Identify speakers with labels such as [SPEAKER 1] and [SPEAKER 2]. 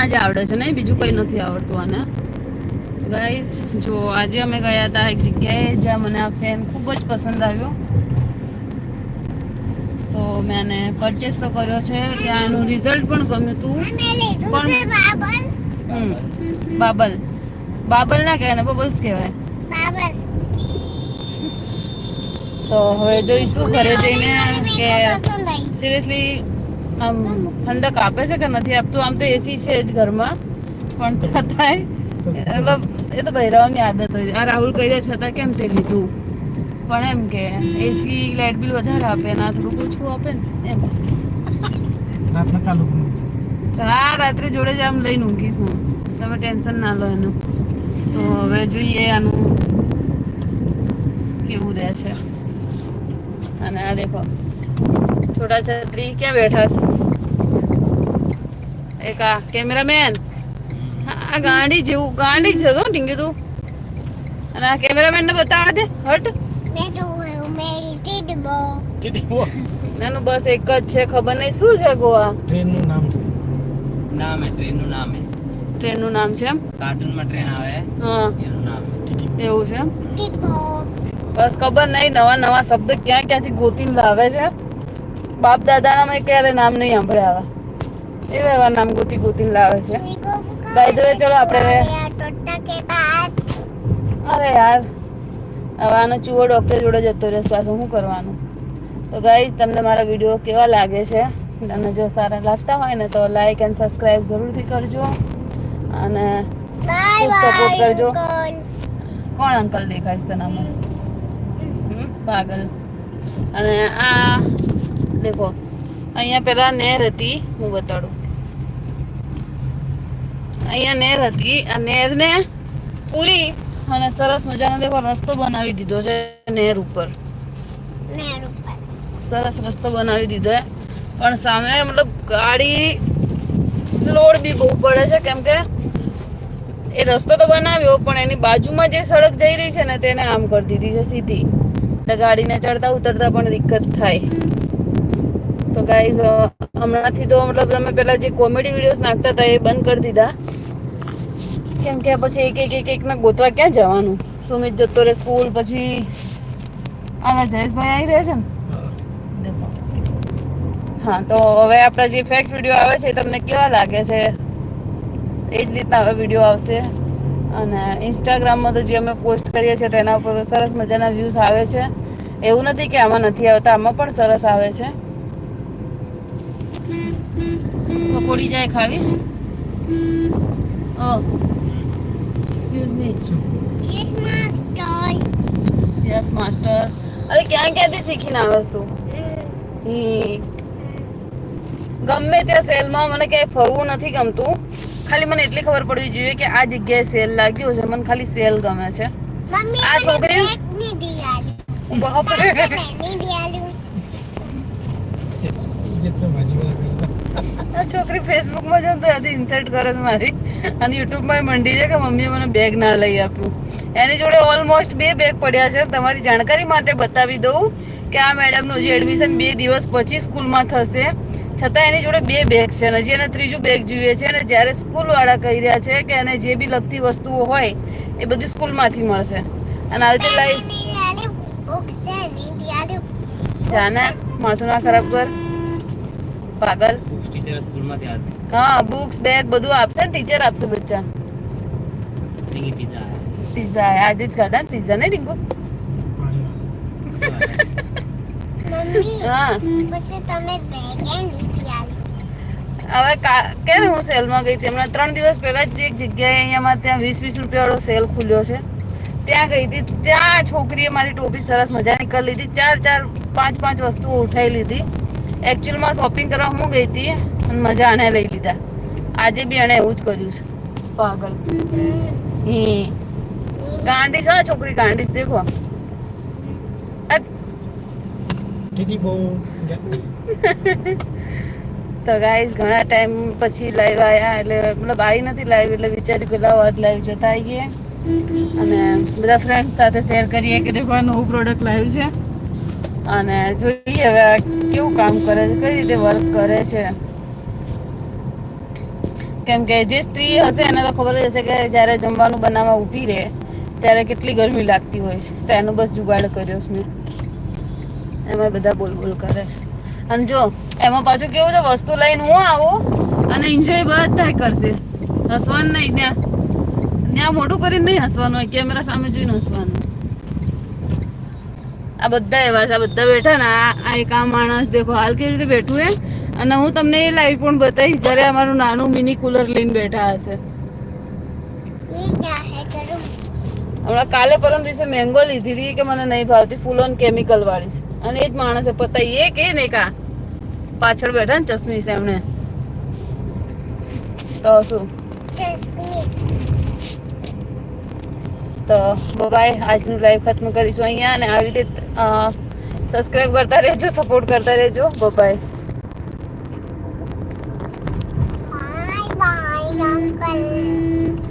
[SPEAKER 1] આ જ આવડે છે નહીં? બીજું કંઈ નથી આવડતું આને. ગાઈસ જો આજે અમે ગયા હતા એક જગ્યાએ જ્યાં મને આ ફેન ખૂબ જ પસંદ આવ્યો. તો મેં એને પરચેસ તો કર્યો છે. ત્યાં એનું રિઝલ્ટ પણ ગમ્યું હતું પણ હમ બાબલ. બાબલ ના કહેવાય ને બબલ્સ કહેવાય. તો હવે જોઈશું ઘરે જઈને કે સિરિયસલી આમ ઠંડક આપે છે કે નથી આપતું? આમ તો એસી છે જ ઘરમાં. પણ છતાંય મતલબ એ તો બહેરાઓની આદત હોય. આ રાહુલ કહી રહ્યા છતાં કેમ તે લીધું? પણ એમ કે એસી લાઇટ બિલ વધારે આપે ને થોડુંક ઓછું આપે ને એમ.
[SPEAKER 2] રાતના ચાલુ
[SPEAKER 1] હા રાત્રે જોડે જ આમ લઈને ઊંઘીશું તમે ટેન્શન ના લો એનું. તો હવે જોઈએ આનું કેવું રહે છે. અને આ દેખો. છોટા છત્રી ક્યાં બેઠા છે એક આ કેમેરામેન આ ગાંડી જેવું ગાંડી છે તો ટીંગી તું અને આ કેમેરામેન ને બતાવવા દે હટ નાનું બસ એક જ છે ખબર નહીં શું છે ગોવા
[SPEAKER 2] ટ્રેનનું નામ છે.
[SPEAKER 3] નામ હે ટ્રેનનું નામ હે।
[SPEAKER 1] ટ્રેનનું નામ છે એમ?
[SPEAKER 3] કાર્ટૂનમાં ટ્રેન આવે
[SPEAKER 1] હા.
[SPEAKER 3] એનું નામ
[SPEAKER 1] એવું છે એમ? બસ ખબર નહીં નવા નવા શબ્દ ક્યાં ક્યાંથી ગોતીને લાવે છે? બાપ દાદાના મેં ક્યારે નામ નહીં સાંભળ્યા આવા. એવા એવા નામ ગોતી ગોતી લાવે છે. By the way, ચલો આપણે- અરે યાર હવે આનો ચૂવો ડૉક્ટર જોડે જતો રહ્યો શ્વાસ શું કરવાનું? તો ગાઈઝ તમને મારા વીડિયો કેવા લાગે છે? અને જો સારા લાગતા હોય ને તો લાઈક એન્ડ સબસ્ક્રાઈબ જરૂરથી કરજો. અને ખૂબ સપોર્ટ કરજો. કોણ અંકલ દેખાય છે તને હમ? પાગલ. અને આ દેખો અહીંયા પેલા નેર હતી હું બતાડું. અહીંયા નેર હતી આ નેરને પૂરી અને સરસ મજાનો દેખો રસ્તો બનાવી દીધો છે નેર ઉપર. સરસ રસ્તો બનાવી દીધો છે. પણ સામે મતલબ ગાડી લોડ બી બહુ પડે છે કેમ કે એ રસ્તો તો બનાવ્યો પણ એની બાજુમાં જે સડક જઈ રહી છે ને તેને આમ કરી દીધી છે સીધી. એટલે ગાડીને ચડતા ઉતરતા પણ દિક્કત થાય. તો ગાઈઝ હમણાંથી તો મતલબ તમે પેલા જે કોમેડી વિડીયોઝ નાખતા હતા એ બંધ કરી દીધા. કેમ કે પછી એક એક એક એક ને ગોતવા ક્યાં જવાનું? સુમિત જતો રહે સ્કૂલ પછી આના જયેશભાઈ આવી રહ્યા છે ને? હા, તો હવે આપણા જે ફેક્ટ વીડિયો આવે છે એ તમને કેવા લાગે છે? એ જ રીતના હવે વીડિયો આવશે. અને ઇન્સ્ટાગ્રામમાં તો જે અમે પોસ્ટ કરીએ છીએ તેના ઉપર સરસ મજાના વ્યૂઝ આવે છે. એવું નથી કે આમાં નથી આવતા, આમાં પણ સરસ આવે છે. પકોડી જાય ખાવીશ ઓ એક્સક્યુઝ મી
[SPEAKER 2] શું
[SPEAKER 1] યસ માસ્ટર અરે ક્યાં ક્યાંથી શીખીને આવ્યો તું ગમે ત્યાં સેલમાં મને ક્યાંય ફરવું નથી ગમતું ખાલી મને એટલી ખબર પડવી જોઈએ કે આ જગ્યાએ સેલ લાગ્યો છે મને ખાલી સેલ ગમે છે આ છોકરી બાપરે. આ છોકરી ફેસબુકમાં ને તો હજી ઇન્સર્ટ કરે છે મારી. અને યુટ્યુબમાં મંડી છે કે મમ્મીએ મને બેગ ના લઈ આપ્યું. એની જોડે ઓલમોસ્ટ બે બેગ પડ્યા છે. તમારી જાણકારી માટે બતાવી દઉં કે આ મેડમનું જે એડમિશન બે દિવસ પછી સ્કૂલમાં થશે. છતાં એની જોડે બે બેગ છે અને હજી એને ત્રીજું બેગ જોઈએ છે. અને જ્યારે સ્કૂલવાળા કહી રહ્યા છે કે એને જે બી લગતી વસ્તુઓ હોય એ બધી સ્કૂલમાંથી મળશે. અને આવી રીતે લાઈફ જાને માથું ના ખરાબ કર. પાગલ.
[SPEAKER 3] ટીચર સ્કૂલમાંથી આવશે
[SPEAKER 1] હા બુક્સ બેગ બધું આપશે ને ટીચર આપશે બચ્ચા.
[SPEAKER 3] ટીંગી પીઝા
[SPEAKER 1] પિઝા આજે જ ખાધા ને પીઝા હા. હવે કા કે ને હું સેલમાં ગઈ હતી? હમણાં ત્રણ દિવસ પહેલા જ એક જગ્યાએ અહીંયામાં ત્યાં વીસ વીસ રૂપિયાવાળો સેલ ખુલ્યો છે. ત્યાં ગઈ હતી. ત્યાં છોકરીએ મારી ટોપી સરસ મજાની કરી લીધી. ચાર ચાર પાંચ પાંચ વસ્તુઓ ઉઠાવી લીધી. એકચ્યુઅલમાં શોપિંગ કરવા હું ગઈ હતી અને મજા આને લઈ લીધા. આજે બી એણે એવું જ કર્યું છે. પાગલ. હી ગાંડી છે છોકરી ગાંડી છે દેખો. તો ગાઈઝ ઘણા ટાઈમ પછી લાઈવ આવ્યા એટલે મતલબ આવી નથી લાઈવ એટલે વિચાર્યું કે લાવો આજ લાઈવ જતા આવીએ અને બધા ફ્રેન્ડ સાથે શેર કરીએ કે દેખો આ નવું પ્રોડક્ટ લાવ્યું છે. અને જોઈએ હવે કેવું કામ કરે છે, કઈ રીતે વર્ક કરે છે. કેમ કે જે સ્ત્રી હશે, એને તો ખબર જ હશે કે જ્યારે જમવાનું બનાવવા ઊભી રહે, ત્યારે કેટલી ગરમી લાગતી હોય છે. તો એનો બસ જુગાડ કર્યો છે મેં. એમાં બધા બોલ બોલ કરે છે. અને જો, એમાં પાછું કેવું છે, વસ્તુ લઈને હું આવું અને એન્જોય બધા કરશે. હસવાનું નહીં, ત્યાં ત્યાં મોટું કરીને નહીં હસવાનું હોય, કેમેરા સામે જોઈને હસવાનું. આ બધા એવા છે, આ બધા બેઠા ને, આ એક આ માણસ દેખો, હાલ કેવી રીતે બેઠું હે અને હું તમને એ લાઈટ પણ બતાવીશ, જ્યારે અમારું નાનું મિની કુલર લઈને બેઠા હશે. હમણાં કાલે પરમ દિવસે મેંગો લીધી હતી કે મને નહીં ભાવતી ફૂલો કેમિકલ વાળી છે. અને એ જ માણસે પતાવી એ કે ને કા? પાછળ બેઠા ને ચશ્મી છે એમણે તો શું? તો બાય આજનું લાઈવ ખત્મ કરીશું અહીંયા અને આવી રીતે સબસ્ક્રાઈબ કરતા રહેજો સપોર્ટ કરતા રહેજો બાય.